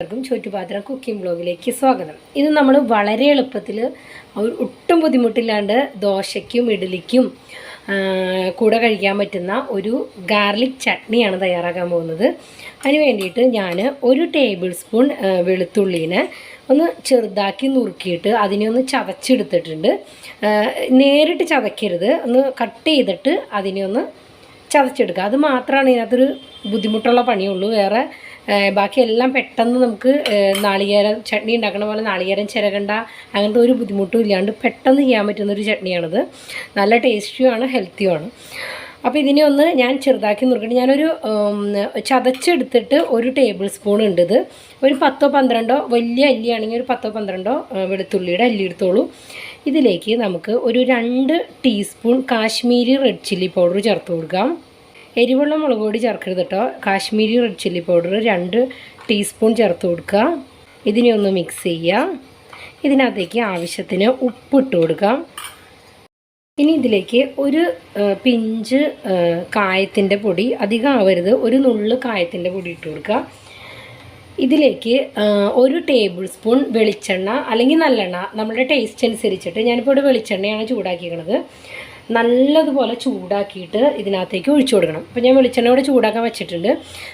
എല്ലാവർക്കും ചുറ്റുപാത്രം കുക്കിംഗ് ബ്ലോഗിലേക്ക് സ്വാഗതം. ഇത് നമ്മൾ വളരെ എളുപ്പത്തിൽ ഒട്ടും ബുദ്ധിമുട്ടില്ലാണ്ട് ദോശയ്ക്കും ഇഡ്ഡലിക്കും കൂടെ കഴിക്കാൻ പറ്റുന്ന ഒരു ഗാർലിക് ചട്നിയാണ് തയ്യാറാക്കാൻ പോകുന്നത്. അതിന് വേണ്ടിയിട്ട് ഞാൻ ഒരു ടേബിൾ സ്പൂൺ വെളുത്തുള്ളീനെ ഒന്ന് ചെറുതാക്കി നുറുക്കിയിട്ട് അതിനെ ഒന്ന് ചതച്ചെടുത്തിട്ടുണ്ട്. നേരിട്ട് ചതക്കരുത് ഒന്ന് കട്ട് ചെയ്തിട്ട് അതിനെ ഒന്ന് ചതച്ചെടുക്കുക. അത് മാത്രമാണ് ഇതിനകത്തൊരു ബുദ്ധിമുട്ടുള്ള പണിയുള്ളൂ. വേറെ ബാക്കിയെല്ലാം പെട്ടെന്ന് നമുക്ക് നാളികേരം ചട്നി ഉണ്ടാക്കണ പോലെ നാളികേരം ചിരകണ്ട അങ്ങനത്തെ ഒരു ബുദ്ധിമുട്ടും ഇല്ലാണ്ട് പെട്ടെന്ന് ചെയ്യാൻ പറ്റുന്നൊരു ചട്നിയാണിത്. നല്ല ടേസ്റ്റിയുമാണ് ഹെൽത്തിയുമാണ് അപ്പോൾ ഇതിനെ ഒന്ന് ഞാൻ ചെറുതാക്കി നുറുക്കിയിട്ട് ഞാനൊരു ചതച്ചെടുത്തിട്ട് ഒരു ടേബിൾ സ്പൂൺ ഉണ്ട് ഇത്. ഒരു പത്തോ പന്ത്രണ്ടോ വലിയ അല്ലിയാണെങ്കിൽ ഒരു പത്തോ പന്ത്രണ്ടോ വെളുത്തുള്ളിയുടെ അല്ലി എടുത്തോളൂ. ഇതിലേക്ക് നമുക്ക് ഒരു രണ്ട് teaspoon Kashmiri red chilli powder ചേർത്ത് കൊടുക്കാം. എരിവുള്ള മുളക് പൊടി ചേർക്കരുത് കേട്ടോ. കാശ്മീരി റെഡ് ചില്ലി പൗഡർ രണ്ട് ടീസ്പൂൺ ചേർത്ത് കൊടുക്കുക. ഇതിനെ ഒന്ന് മിക്സ് ചെയ്യുക. ഇതിനകത്തേക്ക് ആവശ്യത്തിന് ഉപ്പിട്ട് കൊടുക്കാം ഇനി ഇതിലേക്ക് ഒരു പിഞ്ച് കായത്തിന്റെ പൊടി അധികം ആവരുത്. ഒരു നുള്ള് കായത്തിന്റെ പൊടി ഇട്ട് കൊടുക്കുക. ഇതിലേക്ക് ഒരു ടേബിൾ സ്പൂൺ വെളിച്ചെണ്ണ അല്ലെങ്കിൽ നല്ലെണ്ണ നമ്മുടെ ടേസ്റ്റ് അനുസരിച്ചിട്ട്. ഞാനിപ്പോൾ ഇവിടെ വെളിച്ചെണ്ണയാണ് ചൂടാക്കിയിരിക്കുന്നത് നല്ലതുപോലെ ചൂടാക്കിയിട്ട് ഇതിനകത്തേക്ക് ഒഴിച്ചു കൊടുക്കണം. അപ്പോൾ ഞാൻ വെളിച്ചെണ്ണ ഇവിടെ ചൂടാക്കാൻ വെച്ചിട്ടുണ്ട്.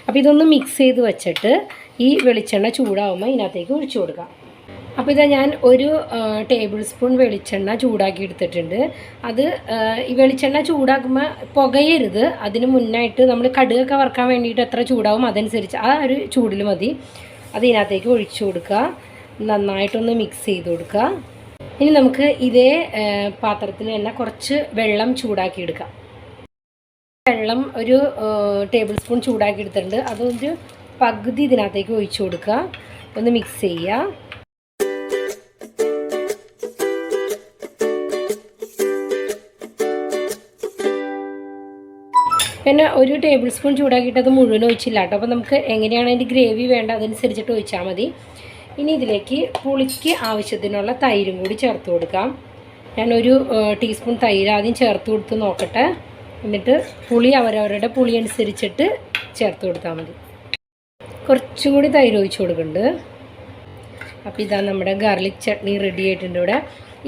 അപ്പോൾ ഇതൊന്ന് മിക്സ് ചെയ്ത് വെച്ചിട്ട് ഈ വെളിച്ചെണ്ണ ചൂടാവുമ്പോൾ ഇതിനകത്തേക്ക് ഒഴിച്ചു കൊടുക്കാം. അപ്പോൾ ഇതാ ഞാൻ ഒരു ടേബിൾ സ്പൂൺ വെളിച്ചെണ്ണ ചൂടാക്കി എടുത്തിട്ടുണ്ട്. അത് ഈ വെളിച്ചെണ്ണ ചൂടാക്കുമ്പോൾ പുകയരുത്. അതിന് മുന്നായിട്ട് നമ്മൾ കടുകൊക്കെ വറുക്കാൻ വേണ്ടിയിട്ട് എത്ര ചൂടാവും അതനുസരിച്ച് ആ ഒരു ചൂടിൽ മതി. അത് ഇതിനകത്തേക്ക് ഒഴിച്ചു കൊടുക്കുക. നന്നായിട്ടൊന്ന് മിക്സ് ചെയ്ത് കൊടുക്കുക. ഇനി നമുക്ക് ഇതേ പാത്രത്തിൽ തന്നെ കുറച്ച് വെള്ളം ചൂടാക്കി എടുക്കാം വെള്ളം ഒരു ടേബിൾ സ്പൂൺ ചൂടാക്കി എടുത്തിട്ടുണ്ട് അതൊരു പകുതി ഇതിനകത്തേക്ക് ഒഴിച്ചു കൊടുക്കുക. ഒന്ന് മിക്സ് ചെയ്യുക. പിന്നെ ഒരു ടേബിൾ സ്പൂൺ ചൂടാക്കിയിട്ട് അത് മുഴുവൻ ഒഴിച്ചില്ല കേട്ടോ. അപ്പോൾ നമുക്ക് എങ്ങനെയാണ് അതിന്റെ ഗ്രേവി വേണ്ട അതനുസരിച്ചിട്ട് ഒഴിച്ചാൽ മതി. ഇനി ഇതിലേക്ക് പുളിക്ക് ആവശ്യത്തിനുള്ള തൈരും കൂടി ചേർത്ത് കൊടുക്കാം. ഞാനൊരു ടീസ്പൂൺ തൈര് ആദ്യം ചേർത്ത് കൊടുത്ത് നോക്കട്ടെ. എന്നിട്ട് പുളി അവരവരുടെ പുളി അനുസരിച്ചിട്ട് ചേർത്ത് കൊടുത്താൽ മതി. കുറച്ചും കൂടി തൈര് ഒഴിച്ച് കൊടുക്കുന്നുണ്ട് അപ്പോൾ ഇതാ നമ്മുടെ ഗാർലിക് ചട്നി റെഡി ആയിട്ടുണ്ട് ഇവിടെ.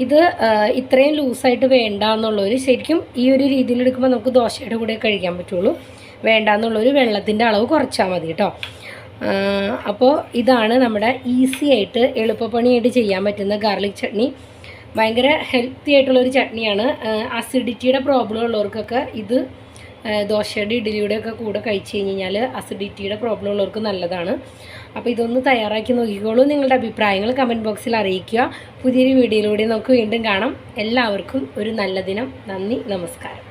ഇത് ഇത്രയും ലൂസായിട്ട് വേണ്ട എന്നുള്ളൊരു ശരിക്കും ഈ ഒരു രീതിയിൽ എടുക്കുമ്പോൾ നമുക്ക് ദോശയുടെ കൂടെ കഴിക്കാൻ പറ്റുള്ളൂ. വേണ്ട എന്നുള്ളൊരു വെള്ളത്തിന്റെ അളവ് കുറച്ചാൽ മതി കേട്ടോ. അപ്പോൾ ഇതാണ് നമ്മുടെ ഈസി ആയിട്ട് എളുപ്പപ്പണിയായിട്ട് ചെയ്യാൻ പറ്റുന്ന ഗാർലിക് ചട്നി. ഭയങ്കര ഹെൽത്തി ആയിട്ടുള്ളൊരു ചട്നിയാണ്. അസിഡിറ്റിയുടെ പ്രോബ്ലം ഉള്ളവർക്കൊക്കെ ഇത് ദോശയുടെ ഇഡ്ഡലിയുടെ ഒക്കെ കൂടെ കഴിച്ച് കഴിഞ്ഞ് കഴിഞ്ഞാൽ അസിഡിറ്റിയുടെ പ്രോബ്ലം ഉള്ളവർക്ക് നല്ലതാണ്. അപ്പോൾ ഇതൊന്ന് തയ്യാറാക്കി നോക്കിക്കോളൂ. നിങ്ങളുടെ അഭിപ്രായങ്ങൾ കമന്റ് ബോക്സിൽ അറിയിക്കുക. പുതിയൊരു വീഡിയോയിലൂടെ നമുക്ക് വീണ്ടും കാണാം. എല്ലാവർക്കും ഒരു നല്ല ദിനം. നന്ദി നമസ്കാരം.